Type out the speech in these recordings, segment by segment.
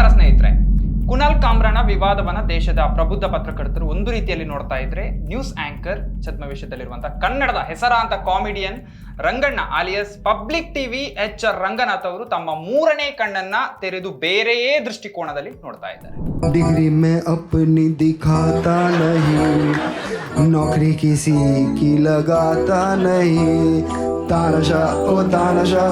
ನಮಸ್ಕಾರ ಸ್ನೇಹಿತರೆ. ಕುನಾಲ್ ಕಾಮ್ರಾಣ ವಿವಾದವನ್ನ ದೇಶದ ಪ್ರಬುದ್ಧ ಪತ್ರಕರ್ತರು ಒಂದು ರೀತಿಯಲ್ಲಿ ನೋಡ್ತಾ ಇದ್ರೆ ನ್ಯೂಸ್ ಆಂಕರ್ ಛದ್ಮವೇಷದಲ್ಲಿರುವಂತಹ ಕನ್ನಡದ ಹೆಸರಾಂತ comedian Ranganna alias public TV H R Ranganath ಅವರು ತಮ್ಮ ಮೂರನೇ ಕಣ್ಣನ್ನ ತೆರೆದು ಬೇರೆಯೇ ದೃಷ್ಟಿಕೋನದಲ್ಲಿ ನೋಡ್ತಾ ಇದ್ದಾರೆ. ಡಿಗ್ರಿ ಮೇ ಅಪ್ನಿ ದಿಖಾತಾ ನೌಕರಿ ಕಿಸಿ ಕಿ ಲಗಾತಾ ತಾನಶಾ ಓ ತಾನಶಾ.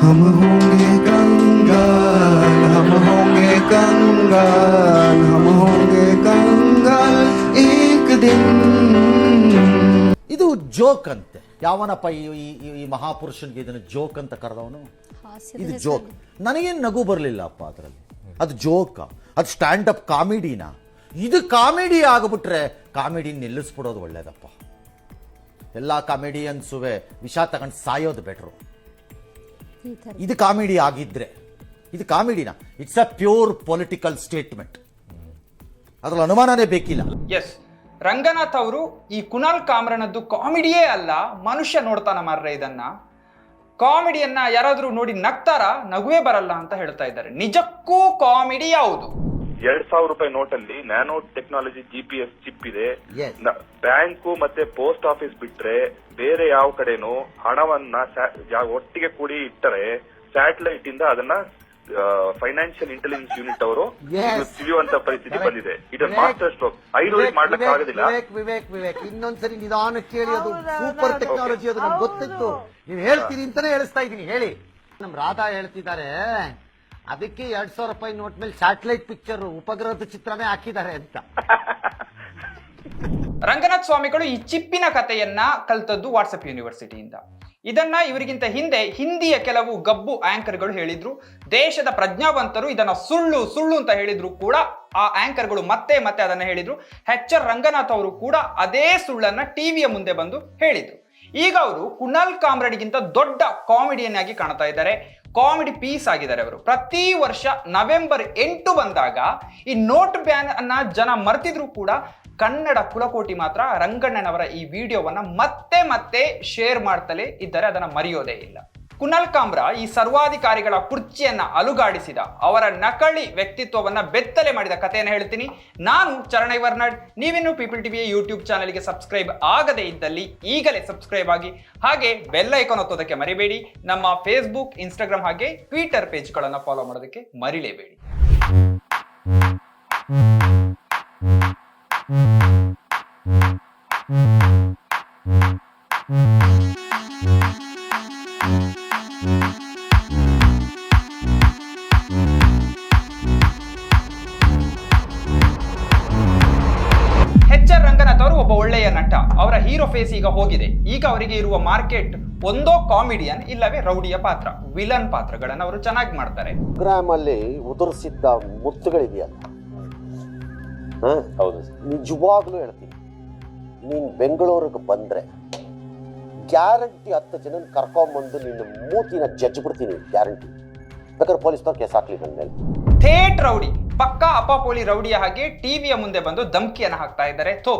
हम होंगे कंगाल हम होंगे कंगाल हम होंगे कंगाल एक दिन ಇದು ಜೋಕ್ ಅಂತೆ ಯಾವನಪ್ಪ ಈ ಈ- ಈ- ಈ ಮಹಾಪುರುಷನ್ಗೆ ಇದನ್ನು ಜೋಕ್ ಅಂತ ಕರೆದವನು ಇದು ಜೋಕ್ ನನಗೇನು ನಗು ಬರಲಿಲ್ಲಪ್ಪ ಅದರಲ್ಲಿ ಅದು ಜೋಕ್ ಅದು ಸ್ಟ್ಯಾಂಡ್ ಅಪ್ ಕಾಮಿಡಿನ ಇದು ಕಾಮಿಡಿ ಆಗಿಬಿಟ್ರೆ ಕಾಮಿಡಿ ನಿಲ್ಲಿಸ್ಬಿಡೋದು ಒಳ್ಳೇದಪ್ಪ ಎಲ್ಲ ಕಾಮಿಡಿಯನ್ಸುವೆ ವಿಷ ತಗೊಂಡು ಸಾಯೋದು ಬೆಟ್ರು ಇದು ಕಾಮಿಡಿ ಆಗಿದ್ರೆ ಇದು ಕಾಮಿಡಿನ? It's a pure political statement ಅದ್ರಲ್ಲಿ ಅನುಮಾನನೇ ಬೇಕಿಲ್ಲ. ಎಸ್ ರಂಗನಾಥ್ ಅವರು ಈ ಕುನಾಲ್ ಕಾಮ್ರನದ್ದು ಕಾಮಿಡಿಯೇ ಅಲ್ಲ ಮನುಷ್ಯ ನೋಡ್ತಾನ ಮಾರ್ರೆ ಇದನ್ನ. ಕಾಮಿಡಿಯನ್ನ ಯಾರಾದರೂ ನೋಡಿ ನಗ್ತಾರ? ನಗುವೇ ಬರಲ್ಲ ಅಂತ ಹೇಳ್ತಾ ಇದ್ದಾರೆ. ನಿಜಕ್ಕೂ ಕಾಮಿಡಿ ಯಾವುದು? ಎರಡ್ ಸಾವಿರ ರೂಪಾಯಿ ನೋಟಲ್ಲಿ nano technology GPS P S chip ಇದೆ. ಬ್ಯಾಂಕು ಮತ್ತೆ ಪೋಸ್ಟ್ ಆಫೀಸ್ ಬಿಟ್ರೆ ಬೇರೆ ಯಾವ ಕಡೆನೂ ಹಣವನ್ನ ಒಟ್ಟಿಗೆ ಕೂಡಿ ಇಟ್ಟರೆ ಸ್ಯಾಟಲೈಟ್ ಇಂದ ಅದನ್ನ ಫೈನಾನ್ಷಿಯಲ್ ಇಂಟೆಲಿಜೆನ್ಸ್ ಯೂನಿಟ್ ಅವರು. ತಿಳಿಯುವಂತ ಪರಿಸ್ಥಿತಿ ಬಂದಿದೆ. ಇದು ಮಾಸ್ಟರ್ ಸ್ಟ್ರೋಕ್. ಐದು ಮಾಡ್ಲಿಕ್ಕೆ ಆಗೋದಿಲ್ಲ. ವಿವೇಕ್ ವಿವೇಕ್ ಇನ್ನೊಂದ್ಸರಿ ನಿಧಾನ ಕೇಳಿ ಅದು ಸೂಪರ್ ಟೆಕ್ನಾಲಜಿ ಅದು ನಮ್ಗೆ ಗೊತ್ತಿತ್ತು. ನೀವು ಹೇಳ್ತೀರಿ ಅಂತಾನೆ ಹೇಳಿಸ್ತಾ ಇದೀನಿ ಹೇಳಿ. ನಮ್ ರಾಧಾ ಹೇಳ್ತಿದ್ದಾರೆ. ಅದಕ್ಕೆ ಎರಡ್ ಸಾವಿರ ರೂಪಾಯಿ ನೋಟ್ ಮೇಲೆ ಸ್ಯಾಟಲೈಟ್ ಪಿಕ್ಚರ್ ಉಪಗ್ರಹದ ಚಿತ್ರನೇ ಹಾಕಿದ್ದಾರೆ ಅಂತ. ರಂಗನಾಥ್ ಸ್ವಾಮಿಗಳು ಈ ಚಿಪ್ಪಿನ ಕಥೆಯನ್ನ ಕಲ್ತದ್ದು ವಾಟ್ಸಪ್ ಯೂನಿವರ್ಸಿಟಿಯಿಂದ. ಇದನ್ನ ಇವರಿಗಿಂತ ಹಿಂದೆ ಹಿಂದಿಯ ಕೆಲವು ಗಬ್ಬು ಆಂಕರ್ಗಳು ಹೇಳಿದ್ರು. ದೇಶದ ಪ್ರಜ್ಞಾವಂತರು ಇದನ್ನ ಸುಳ್ಳು ಸುಳ್ಳು ಅಂತ ಹೇಳಿದ್ರು ಕೂಡ ಆ ಆಂಕರ್ಗಳು ಮತ್ತೆ ಮತ್ತೆ ಅದನ್ನ ಹೇಳಿದ್ರು. ಹೆಚ್ ಆರ್ ರಂಗನಾಥ್ ಅವರು ಕೂಡ ಅದೇ ಸುಳ್ಳನ್ನ ಟಿವಿಯ ಮುಂದೆ ಬಂದು ಹೇಳಿದ್ರು. ಈಗ ಅವರು ಕುಣಲ್ ಕಾಮ್ರೆಡ್ಗಿಂತ ದೊಡ್ಡ ಕಾಮಿಡಿಯನ್ ಆಗಿ ಕಾಣ್ತಾ ಇದ್ದಾರೆ. ಕಾಮಿಡಿ ಪೀಸ್ ಆಗಿದ್ದಾರೆ ಅವರು ಪ್ರತಿ ವರ್ಷ ನವೆಂಬರ್ ಎಂಟು ಬಂದಾಗ ಈ ನೋಟ್ ಬ್ಯಾನ್ ಅನ್ನ ಜನ ಮರ್ತಿದ್ರು ಕೂಡ ಕನ್ನಡ ಕುಲಕೋಟಿ ಮಾತ್ರ ರಂಗಣ್ಣನವರ ಈ ವಿಡಿಯೋವನ್ನ ಮತ್ತೆ ಮತ್ತೆ ಶೇರ್ ಮಾಡ್ತಲೇ ಇದ್ದಾರೆ. ಅದನ್ನ ಮರೆಯೋದೇ ಇಲ್ಲ. ಕುನಾಲ್ ಕಾಮ್ರಾ ಈ ಸರ್ವಾಧಿಕಾರಿಗಳ ಕುರ್ಚಿಯನ್ನ ಅಲುಗಾಡಿಸಿದ. ಅವರ ನಕಳಿ ವ್ಯಕ್ತಿತ್ವವನ್ನ ಬೆತ್ತಲೆ ಮಾಡಿದ ಕಥೆಯನ್ನು ಹೇಳ್ತೀನಿ. ನಾನು ಚರಣೈ ವರ್ನಾಡ್. ನೀವಿನ್ನು ಪೀಪಲ್ ಟಿವಿಯ ಯೂಟ್ಯೂಬ್ ಚಾನಲ್ಗೆ ಸಬ್ಸ್ಕ್ರೈಬ್ ಆಗದೇ ಇದ್ದಲ್ಲಿ ಈಗಲೇ ಸಬ್ಸ್ಕ್ರೈಬ್ ಆಗಿ. ಹಾಗೆ ಬೆಲ್ ಐಕಾನ್ ಒತ್ತೋದಕ್ಕೆ ಮರಿಬೇಡಿ. ನಮ್ಮ ಫೇಸ್ಬುಕ್ ಇನ್ಸ್ಟಾಗ್ರಾಮ್ ಹಾಗೆ ಟ್ವಿಟರ್ ಪೇಜ್ಗಳನ್ನು ಫಾಲೋ ಮಾಡೋದಕ್ಕೆ ಮರಿಲೇಬೇಡಿ. ಒಳ್ಳೆಯ ನಟ. ಅವರ ಹೀರೋ ಫೇಸ್ ಈಗ ಹೋಗಿದೆ. ಈಗ ಅವರಿಗೆ ಇರುವ ಮಾರ್ಕೆಟ್ ಒಂದೋ ಕಾಮಿಡಿಯನ್ ಇಲ್ಲವೇ ರೌಡಿಯ ಪಾತ್ರ. ವಿಲನ್ ಪಾತ್ರಗಳನ್ನು ಅವರು ಚೆನ್ನಾಗಿ ಮಾಡ್ತಾರೆ. ಪ್ರೋಗ್ರಾಮ್ ಅಲ್ಲಿ ಉದುರಿಸಿದ್ದ ಮುತ್ತುಗಳಿದೆಯಲ್ಲ ಹೌದು. ನಿಜವಾಗ್ಲೂ ಹೇಳ್ತೀನಿ. ನೀನ್ ಬೆಂಗಳೂರಿಗೆ ಬಂದ್ರೆ ಗ್ಯಾರಂಟಿ ಹತ್ತು ಜನ ಕರ್ಕೊಂಬಂದು ನಿನ್ನ ಮೂತಿನ ಜಜ್ಜಿ ಬಿಡ್ತೀನಿ ಗ್ಯಾರಂಟಿ ಬೇಕಾದ್ರೆ ಪೊಲೀಸ್ ಕೇಸ್ ಹಾಕ್ಲಿ ನನ್ನ ಮೇಲೆ. ಥೇಟ್ ರೌಡಿ. ಪಕ್ಕಾ ಅಪ್ಪಾಪೋಳಿ ರೌಡಿಯ ಹಾಗೆ ಟಿವಿಯ ಮುಂದೆ ಬಂದು ಧಮಕಿಯನ್ನು ಹಾಕ್ತಾ ಇದ್ದಾರೆ. ಥೋ,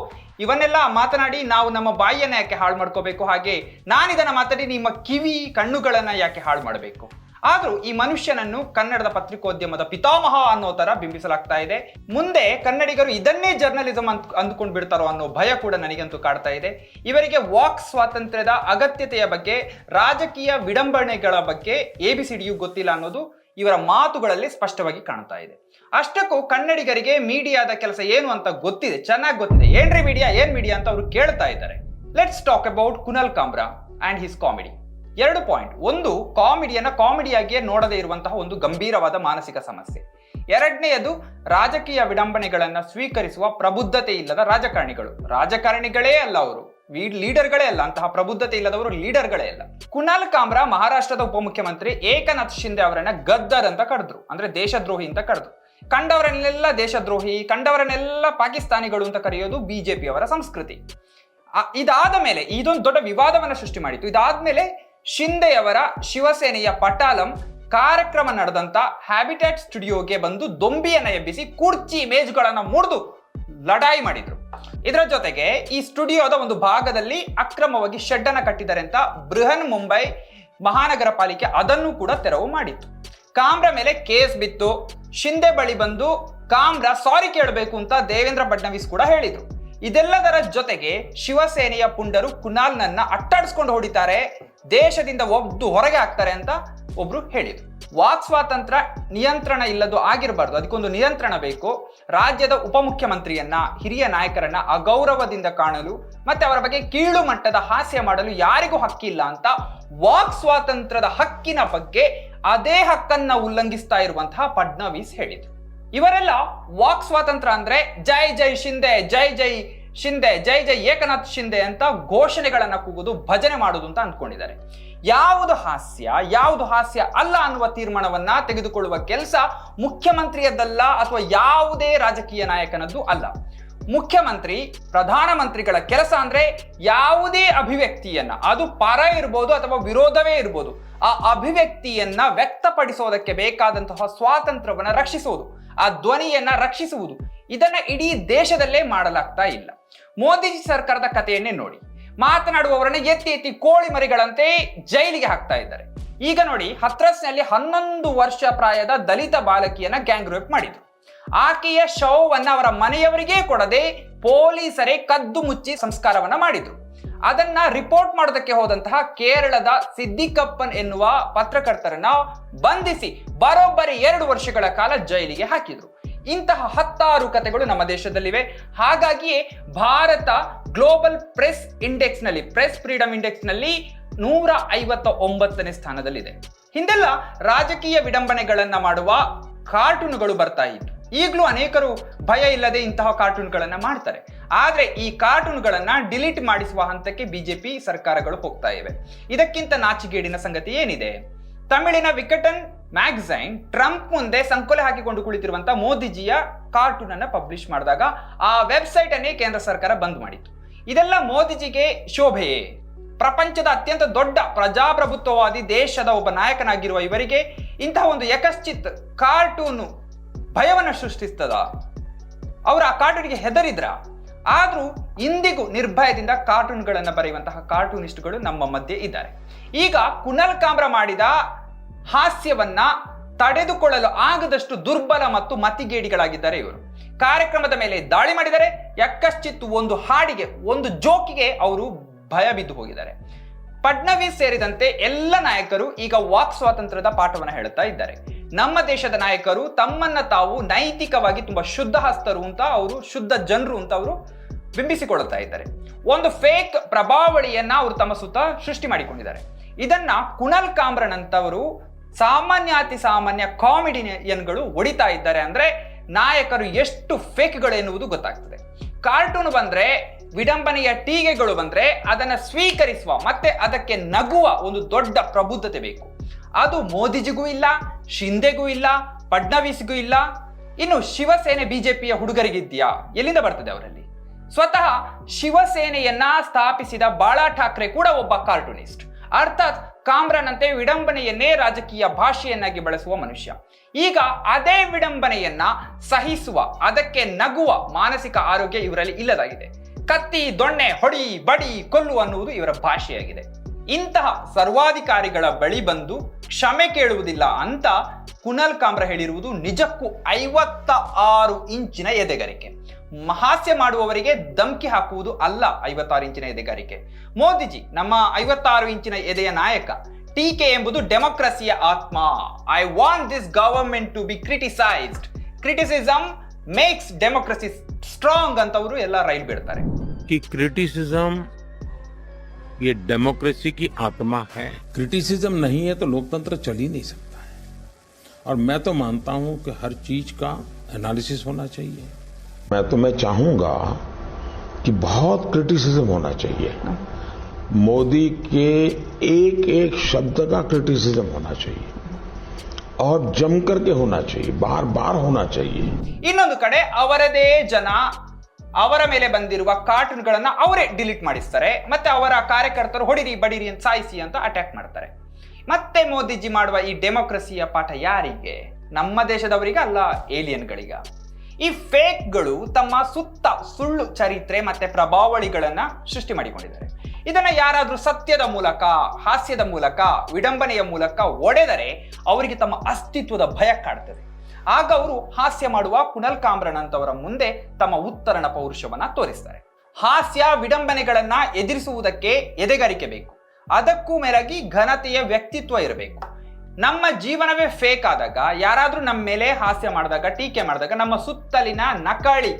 ಇವನ್ನೆಲ್ಲ ಮಾತನಾಡಿ ನಾವು ನಮ್ಮ ಬಾಯಿಯನ್ನ ಯಾಕೆ ಹಾಳು ಮಾಡ್ಕೋಬೇಕು? ಹಾಗೆ ನಾನಿದನ್ನು ಮಾತಾಡಿ ನಿಮ್ಮ ಕಿವಿ ಕಣ್ಣುಗಳನ್ನ ಯಾಕೆ ಹಾಳು ಮಾಡಬೇಕು? ಆದರೂ ಈ ಮನುಷ್ಯನನ್ನು ಕನ್ನಡದ ಪತ್ರಿಕೋದ್ಯಮದ ಪಿತಾಮಹ ಅನ್ನೋ ತರ ಬಿಂಬಿಸಲಾಗ್ತಾ ಇದೆ. ಮುಂದೆ ಕನ್ನಡಿಗರು ಇದನ್ನೇ ಜರ್ನಲಿಸಂ ಅಂತ, ಅಂದ್ಕೊಂಡು ಬಿಡ್ತಾರೋ ಅನ್ನೋ ಭಯ ಕೂಡ ನನಗಂತೂ ಕಾಡ್ತಾ ಇದೆ. ಇವರಿಗೆ ವಾಕ್ ಸ್ವಾತಂತ್ರ್ಯದ ಅಗತ್ಯತೆಯ ಬಗ್ಗೆ, ರಾಜಕೀಯ ವಿಡಂಬಣೆಗಳ ಬಗ್ಗೆ ಎ ಬಿ ಸಿ ಡಿಯು ಗೊತ್ತಿಲ್ಲ ಅನ್ನೋದು ಇವರ ಮಾತುಗಳಲ್ಲಿ ಸ್ಪಷ್ಟವಾಗಿ ಕಾಣ್ತಾ ಇದೆ. ಅಷ್ಟಕ್ಕೂ ಕನ್ನಡಿಗರಿಗೆ ಮೀಡಿಯಾದ ಕೆಲಸ ಏನು ಅಂತ ಗೊತ್ತಿದೆ, ಚೆನ್ನಾಗಿ ಗೊತ್ತಿದೆ. ಏನ್ರಿ ಮೀಡಿಯಾ, ಏನ್ ಮೀಡಿಯಾ ಅಂತ ಅವರು ಕೇಳ್ತಾ ಇದ್ದಾರೆ. Let's talk about Kunal Kamra and his comedy ಎರಡು ಪಾಯಿಂಟ್ ಒಂದು, ಕಾಮಿಡಿಯನ್ನ ಕಾಮಿಡಿಯಾಗಿಯೇ ನೋಡದೇ ಇರುವಂತಹ ಒಂದು ಗಂಭೀರವಾದ ಮಾನಸಿಕ ಸಮಸ್ಯೆ. ಎರಡನೆಯದು, ರಾಜಕೀಯ ವಿಡಂಬನೆಗಳನ್ನು ಸ್ವೀಕರಿಸುವ ಪ್ರಬುದ್ಧತೆ ಇಲ್ಲದ ರಾಜಕಾರಣಿಗಳು. ರಾಜಕಾರಣಿಗಳೇ ಅಲ್ಲ ಅವರು. ಲೀಡರ್ಗಳೇ ಅಲ್ಲ, ಅಂತಹ ಪ್ರಬುದ್ಧತೆ ಇಲ್ಲದವರು ಲೀಡರ್ಗಳೇ ಅಲ್ಲ. ಕುನಾಲ್ ಕಾಮ್ರಾ ಮಹಾರಾಷ್ಟ್ರದ ಉಪಮುಖ್ಯಮಂತ್ರಿ ಏಕನಾಥ್ ಶಿಂದೆ ಅವರನ್ನ ಗದ್ದರ್ ಅಂತ ಕರೆದ್ರು, ಅಂದ್ರೆ ದೇಶದ್ರೋಹಿ ಅಂತ ಕರೆದ್ರು. ಕಂಡವರನ್ನೆಲ್ಲ ದೇಶದ್ರೋಹಿ, ಕಂಡವರನ್ನೆಲ್ಲ ಪಾಕಿಸ್ತಾನಿಗಳು ಅಂತ ಕರೆಯೋದು ಬಿಜೆಪಿಯವರ ಸಂಸ್ಕೃತಿ. ಇದಾದ ಮೇಲೆ, ಇದೊಂದು ದೊಡ್ಡ ವಿವಾದವನ್ನ ಸೃಷ್ಟಿ ಮಾಡಿತು ಇದಾದ್ಮೇಲೆ ಶಿಂದೆಯವರ ಶಿವಸೇನೆಯ ಪಟಾಲಂ ಕಾರ್ಯಕ್ರಮ ನಡೆದಂತ ಹ್ಯಾಬಿಟ್ಯಾಟ್ ಸ್ಟುಡಿಯೋಗೆ ಬಂದು ದೊಂಬಿಯನ್ನ ಎಬ್ಬಿಸಿ ಕುರ್ಚಿ ಮೇಜುಗಳನ್ನ ಮುರಿದು ಲಡಾಯಿ ಮಾಡಿದ್ರು. ಇದರ ಜೊತೆಗೆ ಈ ಸ್ಟುಡಿಯೋದ ಒಂದು ಭಾಗದಲ್ಲಿ ಅಕ್ರಮವಾಗಿ ಶೆಡ್ ಅನ್ನ ಕಟ್ಟಿದ್ದಾರೆ ಅಂತ ಬೃಹನ್ ಮುಂಬೈ ಮಹಾನಗರ ಪಾಲಿಕೆ ಅದನ್ನು ಕೂಡ ತೆರವು ಮಾಡಿತ್ತು. ಕಾಮ್ರ ಮೇಲೆ ಕೇಸ್ ಬಿತ್ತು, ಶಿಂದೆ ಬಳಿ ಬಂದು ಕಾಮ್ರ ಸಾರಿ ಕೇಳಬೇಕು ಅಂತ ದೇವೇಂದ್ರ ಫಡ್ನವೀಸ್ ಕೂಡ ಹೇಳಿದ್ರು. ಇದೆಲ್ಲದರ ಜೊತೆಗೆ ಶಿವಸೇನೆಯ ಪುಂಡರು ಕುನಾಲ್ನನ್ನ ಅಟ್ಟಾಡಿಸ್ಕೊಂಡು ಹೊಡಿತಾರೆ, ದೇಶದಿಂದ ಒಬ್ದು ಹೊರಗೆ ಹಾಕ್ತಾರೆ ಅಂತ ಒಬ್ರು ಹೇಳಿದ್ರು. ವಾಕ್ ಸ್ವಾತಂತ್ರ್ಯ ನಿಯಂತ್ರಣ ಇಲ್ಲದು ಆಗಿರಬಾರ್ದು. ಅದಕ್ಕೊಂದು ನಿಯಂತ್ರಣ ಬೇಕು. ರಾಜ್ಯದ ಉಪಮುಖ್ಯಮಂತ್ರಿಯನ್ನ, ಹಿರಿಯ ನಾಯಕರನ್ನ ಅಗೌರವದಿಂದ ಕಾಣಲು ಮತ್ತೆ ಅವರ ಬಗ್ಗೆ ಕೀಳು ಮಟ್ಟದ ಹಾಸ್ಯ ಮಾಡಲು ಯಾರಿಗೂ ಹಕ್ಕಿಲ್ಲ ಅಂತ ವಾಕ್ ಸ್ವಾತಂತ್ರ್ಯದ ಹಕ್ಕಿನ ಬಗ್ಗೆ ಅದೇ ಹಕ್ಕನ್ನ ಉಲ್ಲಂಘಿಸ್ತಾ ಇರುವಂತಹ ಫಡ್ನವೀಸ್ ಹೇಳಿದ್ರು. ಇವರೆಲ್ಲ ವಾಕ್ ಸ್ವಾತಂತ್ರ್ಯ ಅಂದ್ರೆ ಜೈ ಜೈ ಶಿಂದೆ, ಜೈ ಜೈ ಶಿಂದೆ, ಜೈ ಜೈ ಏಕನಾಥ್ ಶಿಂದೆ ಅಂತ ಘೋಷಣೆಗಳನ್ನ ಕೂಗುದು, ಭಜನೆ ಮಾಡುದು ಅಂತ ಅಂದ್ಕೊಂಡಿದ್ದಾರೆ. ಯಾವುದು ಹಾಸ್ಯ ಯಾವುದು ಹಾಸ್ಯ ಅಲ್ಲ ಅನ್ನುವ ತೀರ್ಮಾನವನ್ನ ತೆಗೆದುಕೊಳ್ಳುವ ಕೆಲಸ ಮುಖ್ಯಮಂತ್ರಿಯದ್ದಲ್ಲ ಅಥವಾ ಯಾವುದೇ ರಾಜಕೀಯ ನಾಯಕನದ್ದು ಅಲ್ಲ. ಮುಖ್ಯಮಂತ್ರಿ, ಪ್ರಧಾನಮಂತ್ರಿಗಳ ಕೆಲಸ ಅಂದ್ರೆ ಯಾವುದೇ ಅಭಿವ್ಯಕ್ತಿಯನ್ನ, ಅದು ಪರ ಇರ್ಬೋದು ಅಥವಾ ವಿರೋಧವೇ ಇರ್ಬೋದು, ಆ ಅಭಿವ್ಯಕ್ತಿಯನ್ನ ವ್ಯಕ್ತಪಡಿಸೋದಕ್ಕೆ ಬೇಕಾದಂತಹ ಸ್ವಾತಂತ್ರ್ಯವನ್ನ ರಕ್ಷಿಸುವುದು, ಆ ಧ್ವನಿಯನ್ನ ರಕ್ಷಿಸುವುದು, ಇದನ್ನ ಇಡೀ ದೇಶದಲ್ಲೇ ಮಾಡಲಾಗ್ತಾ ಇಲ್ಲ. ಮೋದಿಜಿ ಸರ್ಕಾರದ ಕಥೆಯನ್ನೇ ನೋಡಿ. ಮಾತನಾಡುವವರನ್ನ ಎತ್ತಿ ಎತ್ತಿ ಕೋಳಿ ಮರಿಗಳಂತೆ ಜೈಲಿಗೆ ಹಾಕ್ತಾ ಇದ್ದಾರೆ. ಈಗ ನೋಡಿ, ಹತ್ರಸ್ನಲ್ಲಿ ಹನ್ನೊಂದು ವರ್ಷ ಪ್ರಾಯದ ದಲಿತ ಬಾಲಕಿಯನ್ನ ಗ್ಯಾಂಗ್ ರೇಪ್ ಮಾಡಿದ್ರು. ಆಕೆಯ ಶವವನ್ನ ಅವರ ಮನೆಯವರಿಗೇ ಕೊಡದೆ ಪೊಲೀಸರೇ ಕದ್ದು ಮುಚ್ಚಿ ಸಂಸ್ಕಾರವನ್ನ ಮಾಡಿದ್ರು. ಅದನ್ನ ರಿಪೋರ್ಟ್ ಮಾಡೋದಕ್ಕೆ ಹೋದಂತಹ ಕೇರಳದ ಸಿದ್ದಿಕಪ್ಪನ್ ಎನ್ನುವ ಪತ್ರಕರ್ತರನ್ನ ಬಂಧಿಸಿ ಬರೋಬ್ಬರಿ ಎರಡು ವರ್ಷಗಳ ಕಾಲ ಜೈಲಿಗೆ ಹಾಕಿದ್ರು. ಇಂತಹ ಹತ್ತಾರು ಕಥೆಗಳು ನಮ್ಮ ದೇಶದಲ್ಲಿವೆ. ಹಾಗಾಗಿಯೇ ಭಾರತ ಗ್ಲೋಬಲ್ ಪ್ರೆಸ್ ಇಂಡೆಕ್ಸ್ನಲ್ಲಿ ಪ್ರೆಸ್ ಫ್ರೀಡಮ್ ಇಂಡೆಕ್ಸ್ನಲ್ಲಿ ನೂರ ಐವತ್ತ ಒಂಬತ್ತನೇ ಸ್ಥಾನದಲ್ಲಿದೆ. ಹಿಂದೆಲ್ಲ ರಾಜಕೀಯ ವಿಡಂಬನೆಗಳನ್ನ ಮಾಡುವ ಕಾರ್ಟೂನ್ಗಳು ಬರ್ತಾ ಇತ್ತು. ಈಗಲೂ ಅನೇಕರು ಭಯ ಇಲ್ಲದೆ ಇಂತಹ ಕಾರ್ಟೂನ್ಗಳನ್ನ ಮಾಡ್ತಾರೆ. ಆದ್ರೆ ಈ ಕಾರ್ಟೂನ್ಗಳನ್ನ ಡಿಲೀಟ್ ಮಾಡಿಸುವ ಹಂತಕ್ಕೆ ಬಿಜೆಪಿ ಸರ್ಕಾರಗಳು ಹೋಗ್ತಾ ಇವೆ. ಇದಕ್ಕಿಂತ ನಾಚಿಗೇಡಿನ ಸಂಗತಿ ಏನಿದೆ? ತಮಿಳಿನ ವಿಕಟನ್ ಮ್ಯಾಗಝೈನ್ ಟ್ರಂಪ್ ಮುಂದೆ ಸಂಕೊಲೆ ಹಾಕಿಕೊಂಡು ಕುಳಿತಿರುವಂತಹ ಮೋದಿಜಿಯ ಕಾರ್ಟೂನ್ ಅನ್ನ ಪಬ್ಲಿಷ್ ಮಾಡಿದಾಗ ಆ ವೆಬ್ಸೈಟ್ ಅನ್ನೇ ಕೇಂದ್ರ ಸರ್ಕಾರ ಬಂದ್ ಮಾಡಿತ್ತು. ಇದೆಲ್ಲ ಮೋದಿಜಿಗೆ ಶೋಭೆಯೇ? ಪ್ರಪಂಚದ ಅತ್ಯಂತ ದೊಡ್ಡ ಪ್ರಜಾಪ್ರಭುತ್ವವಾದಿ ದೇಶದ ಒಬ್ಬ ನಾಯಕನಾಗಿರುವ ಇವರಿಗೆ ಇಂತಹ ಒಂದು ಯಕಶ್ಚಿತ್ ಕಾರ್ಟೂನು ಭಯವನ್ನು ಸೃಷ್ಟಿಸ್ತದ? ಅವರು ಆ ಕಾರ್ಟೂನ್ಗೆ ಹೆದರಿದ್ರ? ಆದರೂ ಇಂದಿಗೂ ನಿರ್ಭಯದಿಂದ ಕಾರ್ಟೂನ್ಗಳನ್ನು ಬರೆಯುವಂತಹ ಕಾರ್ಟೂನಿಸ್ಟ್ಗಳು ನಮ್ಮ ಮಧ್ಯೆ ಇದ್ದಾರೆ. ಈಗ ಕುನಲ್ ಕಾಮ್ರ ಮಾಡಿದ ಹಾಸ್ಯವನ್ನ ತಡೆದುಕೊಳ್ಳಲು ಆಗದಷ್ಟು ದುರ್ಬಲ ಮತ್ತು ಮತಿಗೇಡಿಗಳಾಗಿದ್ದಾರೆ ಇವರು. ಕಾರ್ಯಕ್ರಮದ ಮೇಲೆ ದಾಳಿ ಮಾಡಿದರೆ ಯಕ್ಕಶ್ಚಿತ್ತು ಒಂದು ಹಾಡಿಗೆ, ಒಂದು ಜೋಕಿಗೆ ಅವರು ಭಯ ಬಿದ್ದು ಹೋಗಿದ್ದಾರೆ. ಫಡ್ನವೀಸ್ ಸೇರಿದಂತೆ ಎಲ್ಲ ನಾಯಕರು ಈಗ ವಾಕ್ ಸ್ವಾತಂತ್ರ್ಯದ ಪಾಠವನ್ನು ಹೇಳುತ್ತಾ ಇದ್ದಾರೆ. ನಮ್ಮ ದೇಶದ ನಾಯಕರು ತಮ್ಮನ್ನ ತಾವು ನೈತಿಕವಾಗಿ ತುಂಬಾ ಶುದ್ಧ ಹಸ್ತರು ಅಂತ ಅವರು, ಶುದ್ಧ ಜನರು ಅಂತ ಅವರು ಬಿಂಬಿಸಿಕೊಳ್ಳುತ್ತಾ ಇದ್ದಾರೆ. ಒಂದು ಫೇಕ್ ಪ್ರಭಾವಳಿಯನ್ನ ಅವರು ತಮ್ಮ ಸುತ್ತ ಸೃಷ್ಟಿ ಮಾಡಿಕೊಂಡಿದ್ದಾರೆ. ಇದನ್ನ ಕುಣಲ್ ಕಾಮ್ರನ್ ಅಂತವರು ಸಾಮಾನ್ಯಾತಿ ಸಾಮಾನ್ಯ ಕಾಮಿಡಿಯನ್ಗಳು ಒಡಿತಾ ಇದ್ದಾರೆ ಅಂದ್ರೆ ನಾಯಕರು ಎಷ್ಟು ಫೇಕ್ಗಳು ಎನ್ನುವುದು ಗೊತ್ತಾಗ್ತದೆ. ಕಾರ್ಟೂನ್ ಬಂದ್ರೆ, ವಿಡಂಬನೆಯ ಟೀಕೆಗಳು ಬಂದ್ರೆ ಅದನ್ನ ಸ್ವೀಕರಿಸುವ, ಮತ್ತೆ ಅದಕ್ಕೆ ನಗುವ ಒಂದು ದೊಡ್ಡ ಪ್ರಬುದ್ಧತೆ ಬೇಕು. ಅದು ಮೋದಿಜಿಗೂ ಇಲ್ಲ, ಶಿಂದೆಗೂ ಇಲ್ಲ, ಫಡ್ನವೀಸ್ಗೂ ಇಲ್ಲ. ಇನ್ನು ಶಿವಸೇನೆ ಬಿಜೆಪಿಯ ಹುಡುಗರಿಗಿದ್ಯಾ? ಎಲ್ಲಿಂದ ಬರ್ತದೆ ಅವರಲ್ಲಿ? ಸ್ವತಃ ಶಿವಸೇನೆಯನ್ನ ಸ್ಥಾಪಿಸಿದ ಬಾಳಾ ಠಾಕ್ರೆ ಕೂಡ ಒಬ್ಬ ಕಾರ್ಟೂನಿಸ್ಟ್ ಅರ್ಥಾತ್ ಕಾಮ್ರನಂತೆ ವಿಡಂಬನೆಯನ್ನೇ ರಾಜಕೀಯ ಭಾಷೆಯನ್ನಾಗಿ ಬಳಸುವ ಮನುಷ್ಯ. ಈಗ ಅದೇ ವಿಡಂಬನೆಯನ್ನ ಸಹಿಸುವ, ಅದಕ್ಕೆ ನಗುವ ಮಾನಸಿಕ ಆರೋಗ್ಯ ಇವರಲ್ಲಿ ಇಲ್ಲದಾಗಿದೆ. ಕತ್ತಿ, ದೊಣ್ಣೆ, ಹೊಡಿ, ಬಡಿ, ಕೊಲ್ಲು ಅನ್ನುವುದು ಇವರ ಭಾಷೆಯಾಗಿದೆ. ಇಂತಹ ಸರ್ವಾಧಿಕಾರಿಗಳ ಬಳಿ ಬಂದು ಕ್ಷಮೆ ಕೇಳುವುದಿಲ್ಲ ಅಂತ ಕುನಲ್ ಕಾಮ್ರ ಹೇಳಿರುವುದು ನಿಜಕ್ಕೂ ಐವತ್ತ ಆರು ಇಂಚಿನ ಎದೆಗಾರಿಕೆ. ಹಾಸ್ಯ ಮಾಡುವವರಿಗೆ ಧಮ್ಕಿ ಹಾಕುವುದು ಅಲ್ಲ ಐವತ್ತಾರು ಇಂಚಿನ ಎದೆಗಾರಿಕೆ ಮೋದಿಜಿ ನಮ್ಮ ಐವತ್ತಾರು ಇಂಚಿನ ಎದೆಯ ನಾಯಕ ಟೀಕೆ ಎಂಬುದು ಡೆಮೋಕ್ರಸಿಯ ಆತ್ಮ I want this government to be criticised criticism makes democracy strong ಅಂತವರು ಎಲ್ಲ ರೈಲ್ ಬಿಡ್ತಾರೆ कि क्रिटिसिज्म ये डेमोक्रेसी की आत्मा है क्रिटिसिज्म नहीं है तो लोकतंत्र चल ही नहीं सकता है और मैं तो मानता हूं कि हर चीज का एनालिसिस होना चाहिए मैं तो मैं चाहूंगा कि बहुत क्रिटिसिज्म होना चाहिए मोदी के एक एक शब्द का क्रिटिसिज्म होना चाहिए और जम करके होना चाहिए बार बार होना चाहिए ಇನ್ನೊಂದು ಕಡೆ ಅವರದೇ ಜನ ಅವರ ಮೇಲೆ ಬಂದಿರುವ ಕಾರ್ಟೂನ್ಗಳನ್ನ ಅವರೇ ಡಿಲೀಟ್ ಮಾಡಿಸ್ತಾರೆ ಮತ್ತೆ ಅವರ ಕಾರ್ಯಕರ್ತರು ಹೊಡಿರಿ ಬಡಿರಿ ಅಂತ ಸಾಯಿಸಿ ಅಂತ ಅಟ್ಯಾಕ್ ಮಾಡ್ತಾರೆ ಮತ್ತೆ ಮೋದಿಜಿ ಮಾಡುವ ಈ ಡೆಮೋಕ್ರಸಿಯ ಪಾಠ ಯಾರಿಗೆ ನಮ್ಮ ದೇಶದವರಿಗ ಅಲ್ಲ ಏಲಿಯನ್ಗಳಿಗ ಈ ಫೇಕ್ಗಳು ತಮ್ಮ ಸುತ್ತ ಸುಳ್ಳು ಚರಿತ್ರೆ ಮತ್ತೆ ಪ್ರಭಾವಳಿಗಳನ್ನ ಸೃಷ್ಟಿ ಮಾಡಿಕೊಂಡಿದ್ದಾರೆ. ಇದನ್ನ ಯಾರಾದ್ರೂ ಸತ್ಯದ ಮೂಲಕ, ಹಾಸ್ಯದ ಮೂಲಕ, ವಿಡಂಬನೆಯ ಮೂಲಕ ಒಡೆದರೆ ಅವರಿಗೆ ತಮ್ಮ ಅಸ್ತಿತ್ವದ ಭಯ ಕಾಡ್ತದೆ. ಆಗ ಅವರು ಹಾಸ್ಯ ಮಾಡುವ ಕುಣಲ್ ಕಾಮ್ರನ್ ಅಂತವರ ಮುಂದೆ ತಮ್ಮ ಉತ್ತರಣ ಪೌರುಷವನ್ನ ತೋರಿಸ್ತಾರೆ. ಹಾಸ್ಯ ವಿಡಂಬನೆಗಳನ್ನ ಎದುರಿಸುವುದಕ್ಕೆ ಎದೆಗಾರಿಕೆ ಬೇಕು. ಅದಕ್ಕೂ ಮೇಲಾಗಿ ಘನತೆಯ ವ್ಯಕ್ತಿತ್ವ ಇರಬೇಕು. ನಮ್ಮ ಜೀವನವೇ ಫೇಕ್ ಆದಾಗ, ಯಾರಾದರೂ ನಮ್ಮ ಮೇಲೆ ಹಾಸ್ಯ ಮಾಡಿದಾಗ, ಟೀಕೆ ಮಾಡಿದಾಗ, ನಮ್ಮ ಸುತ್ತಲಿನ ನಕಳಿ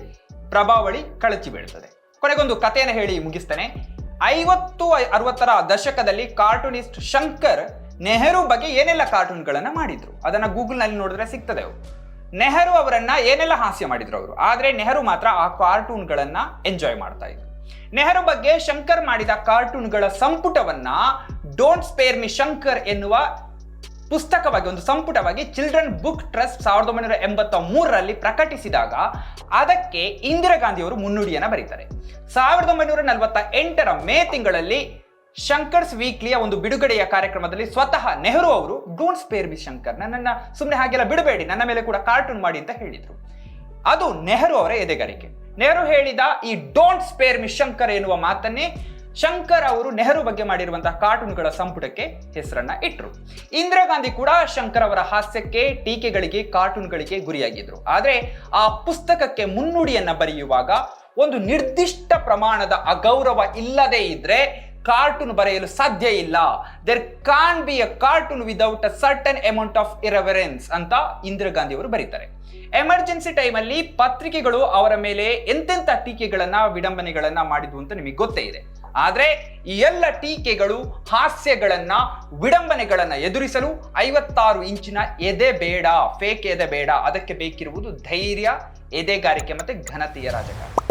ಪ್ರಭಾವಳಿ ಕಳಚಿ ಬೀಳ್ತದೆ. ಕೊನೆಗೊಂದು ಕಥೆಯನ್ನು ಹೇಳಿ ಮುಗಿಸ್ತೇನೆ. ಐವತ್ತು ಅರವತ್ತರ ದಶಕದಲ್ಲಿ ಕಾರ್ಟೂನಿಸ್ಟ್ ಶಂಕರ್ ನೆಹರು ಬಗ್ಗೆ ಏನೆಲ್ಲ ಕಾರ್ಟೂನ್ಗಳನ್ನು ಮಾಡಿದ್ರು? ಅದನ್ನ ಗೂಗಲ್ನಲ್ಲಿ ನೋಡಿದ್ರೆ ಸಿಗ್ತದೆ ಅವು. ನೆಹರು ಅವರನ್ನ ಏನೆಲ್ಲ ಹಾಸ್ಯ ಮಾಡಿದ್ರು ಅವರು? ಆದರೆ ನೆಹರು ಮಾತ್ರ ಆ ಕಾರ್ಟೂನ್ಗಳನ್ನ ಎಂಜಾಯ್ ಮಾಡ್ತಾ ಇದ್ರು. ನೆಹರು ಬಗ್ಗೆ ಶಂಕರ್ ಮಾಡಿದ ಕಾರ್ಟೂನ್ಗಳ ಸಂಪುಟವನ್ನ ಡೋಂಟ್ ಸ್ಪೇರ್ ಮಿ ಶಂಕರ್ ಎನ್ನುವ ಪುಸ್ತಕವಾಗಿ ಒಂದು ಸಂಪುಟವಾಗಿ ಚಿಲ್ಡ್ರನ್ ಬುಕ್ ಟ್ರಸ್ಟ್ ಸಾವಿರದ ಒಂಬೈನೂರ ಎಂಬತ್ತ ಮೂರರಲ್ಲಿ ಪ್ರಕಟಿಸಿದಾಗ ಅದಕ್ಕೆ ಇಂದಿರಾ ಗಾಂಧಿಯವರು ಮುನ್ನುಡಿಯನ್ನು ಬರೀತಾರೆ. ಸಾವಿರದ ಒಂಬೈನೂರ ನಲವತ್ತ ಎಂಟರ ಮೇ ತಿಂಗಳಲ್ಲಿ ಶಂಕರ್ಸ್ ವೀಕ್ಲಿಯ ಒಂದು ಬಿಡುಗಡೆಯ ಕಾರ್ಯಕ್ರಮದಲ್ಲಿ ಸ್ವತಃ ನೆಹರು ಅವರು ಡೋಂಟ್ ಸ್ಪೇರ್ ಬಿ ಶಂಕರ್ ನನ್ನನ್ನು ಸುಮ್ಮನೆ ಹಾಗೆಲ್ಲ ಬಿಡಬೇಡಿ, ನನ್ನ ಮೇಲೆ ಕೂಡ ಕಾರ್ಟೂನ್ ಮಾಡಿ ಅಂತ ಹೇಳಿದರು. ಅದು ನೆಹರು ಅವರ ಎದೆಗಾರಿಕೆ ನೆಹರು ಹೇಳಿದ ಈ ಡೋಂಟ್ ಸ್ಪೇರ್ ಮಿ ಶಂಕರ್ ಎನ್ನುವ ಮಾತನ್ನೇ ಶಂಕರ್ ಅವರು ನೆಹರು ಬಗ್ಗೆ ಮಾಡಿರುವಂತಹ ಕಾರ್ಟೂನ್ಗಳ ಸಂಪುಟಕ್ಕೆ ಹೆಸರನ್ನ ಇಟ್ಟರು ಇಂದಿರಾ ಗಾಂಧಿ ಕೂಡ ಶಂಕರ್ ಅವರ ಹಾಸ್ಯಕ್ಕೆ, ಟೀಕೆಗಳಿಗೆ, ಕಾರ್ಟೂನ್ಗಳಿಗೆ ಗುರಿಯಾಗಿದ್ರು. ಆದರೆ ಆ ಪುಸ್ತಕಕ್ಕೆ ಮುನ್ನುಡಿಯನ್ನ ಬರೆಯುವಾಗ ಒಂದು ನಿರ್ದಿಷ್ಟ ಪ್ರಮಾಣದ ಅಗೌರವ ಇಲ್ಲದೆ ಇದ್ರೆ ಕಾರ್ಟೂನ್ ಬರೆಯಲು ಸಾಧ್ಯ ಇಲ್ಲ. There can be a cartoon without a certain amount of irreverence ಅಂತ ಇಂದಿರಾ ಗಾಂಧಿ ಅವರು ಬರೀತಾರೆ. ಎಮರ್ಜೆನ್ಸಿ ಟೈಮಲ್ಲಿ ಪತ್ರಿಕೆಗಳು ಅವರ ಮೇಲೆ ಎಂತೆಂಥ ಟೀಕೆಗಳನ್ನ, ವಿಡಂಬನೆಗಳನ್ನ ಮಾಡಿದ್ವು ಅಂತ ನಿಮಗೆ ಗೊತ್ತೇ ಇದೆ. ಆದ್ರೆ ಈ ಎಲ್ಲ ಟೀಕೆಗಳು ಹಾಸ್ಯಗಳನ್ನ, ವಿಡಂಬನೆಗಳನ್ನು ಎದುರಿಸಲು ಐವತ್ತಾರು ಇಂಚಿನ ಎದೆ ಬೇಡ, ಫೇಕ್ ಎದೆ ಬೇಡ, ಅದಕ್ಕೆ ಬೇಕಿರುವುದು ಧೈರ್ಯ, ಎದೆಗಾರಿಕೆ ಮತ್ತೆ ಘನತೆಯ ರಾಜಕಾರಣ.